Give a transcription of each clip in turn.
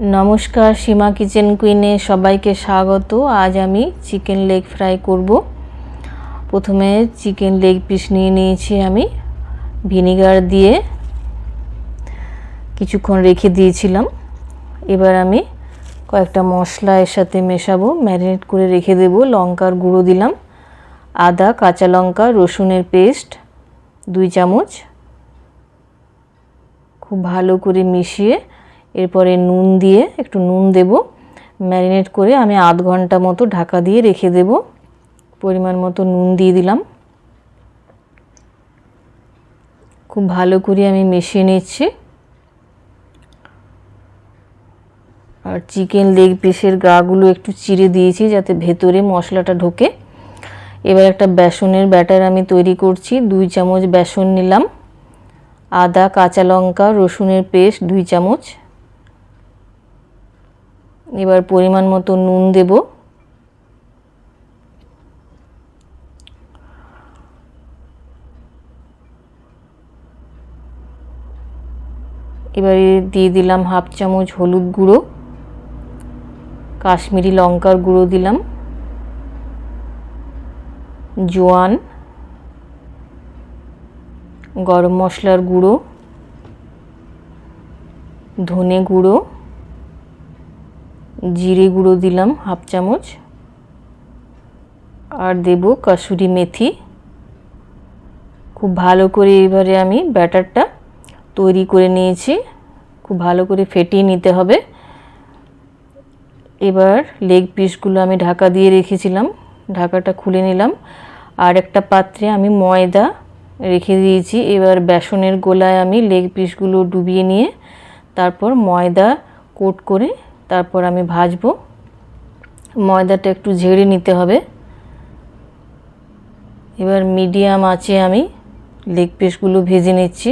নমস্কার, সীমা কিচেন কুইনে সবাইকে স্বাগত। আজ আমি চিকেন লেগ ফ্রাই করব। প্রথমে চিকেন লেগ পিস নিয়ে নিয়েছি আমি। ভিনিগার দিয়ে কিছুক্ষণ রেখে দিয়েছিলাম। এবার আমি কয়েকটা মশলা এর সাথে মেশাবো। ম্যারিনেট করে রেখে দেব। লঙ্কার গুঁড়ো দিলাম। আদা, কাঁচা লঙ্কা, রসুনের পেস্ট, দুই চামচ। খুব ভালো করে মিশিয়ে এরপরে নুন দিয়ে একটু নুন দেব। ম্যারিনেট করে আমি আধ ঘণ্টা মতো ঢাকা দিয়ে রেখে দেব। পরিমাণ মতো নুন দিয়ে দিলাম। খুব ভালো করে আমি মিশিয়ে নিচ্ছি। আর চিকেন লেগ পিসের গাগুলো একটু চিড়ে দিয়েছি যাতে ভেতরে মশলাটা ঢোকে। এবার একটা বেসনের ব্যাটার আমি তৈরি করছি, দুই চামচ বেসন নিলাম। আদা, কাঁচা লঙ্কা, রসুনের পেস্ট, দুই চামচ। এবার পরিমাণ মতো নুন দেব। এবারে দিয়ে দিলাম হাফ চামচ হলুদ গুঁড়ো, কাশ্মীরি লঙ্কার গুঁড়ো দিলাম, জোয়ান, গরম মশলার গুঁড়ো, ধনে গুঁড়ো জিরে গুঁড়ো দিলাম, হাফ চামচ। আর দেব কাসুরি মেথি। খুব ভালো করে এবারে আমি ব্যাটারটা তৈরি করে নিয়েছি। খুব ভালো করে ফেটিয়ে নিতে হবে। এবার লেগ পিসগুলো আমি ঢাকা দিয়ে রেখেছিলাম। ঢাকাটা খুলে নিলাম। আর একটা পাত্রে আমি ময়দা রেখে দিয়েছি। এবার বেসনের গোলায় আমি লেগ পিসগুলো ডুবিয়ে নিয়ে তারপর ময়দা কোট করে তারপর আমি ভাজবো। ময়দাটা একটু ঝেড়ে নিতে হবে। এবার মিডিয়াম আছে আমি লেগ পিসগুলো ভেজে নিচ্ছি।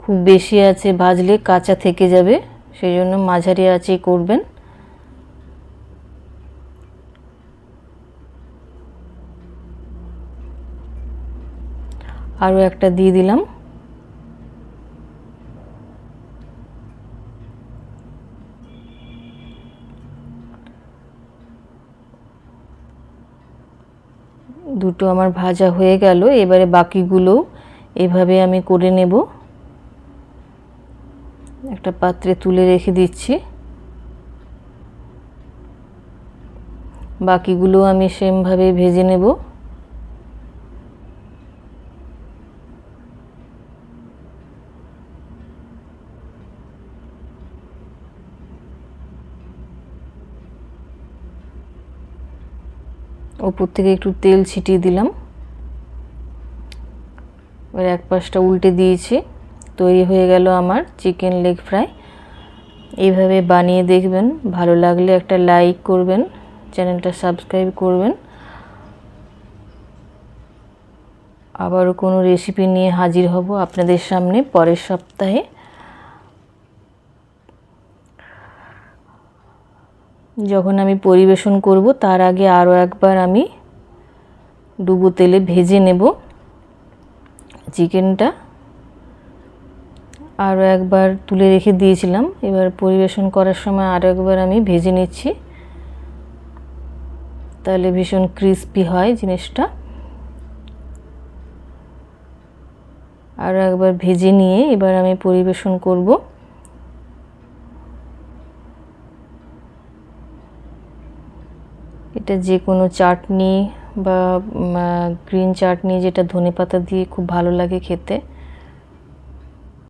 খুব বেশি আছে ভাজলে কাঁচা থেকে যাবে সেই জন্য মাঝারি আছে করবেন। আরও একটা দিয়ে দিলাম। দুটো আমার ভাজা হয়ে গেল, এবারে বাকিগুলো এভাবে আমি করে নেব। একটা পাত্রে তুলে রেখে দিচ্ছি। বাকিগুলো আমি সেমভাবে ভেজে নেব। ওপর থেকে একটু তেল ছিটিয়ে দিলাম। এবার এক পাশটা উল্টে দিয়েছি। তৈরি হয়ে গেল আমার চিকেন লেগ ফ্রাই। এইভাবে বানিয়ে দেখবেন, ভালো লাগলে একটা লাইক করবেন, চ্যানেলটা সাবস্ক্রাইব করবেন। আবারও কোনো রেসিপি নিয়ে হাজির হব আপনাদের সামনে পরের সপ্তাহে। যখন আমি পরিবেশন করব, তার আগে আরও একবার আমি ডুবো তেলে ভেজে নেব চিকেনটা। আরও একবার তুলে রেখে দিয়েছিলাম। এবার পরিবেশন করার সময় আরও একবার আমি ভেজে নিচ্ছি। তাহলে ভীষণ ক্রিস্পি হয় জিনিসটা। আরও একবার ভেজে নিয়ে এবার আমি পরিবেশন করব। এটা যে কোনো চাটনি বা গ্রিন চাটনি যেটা ধনে পাতা দিয়ে খুব ভালো লাগে খেতে।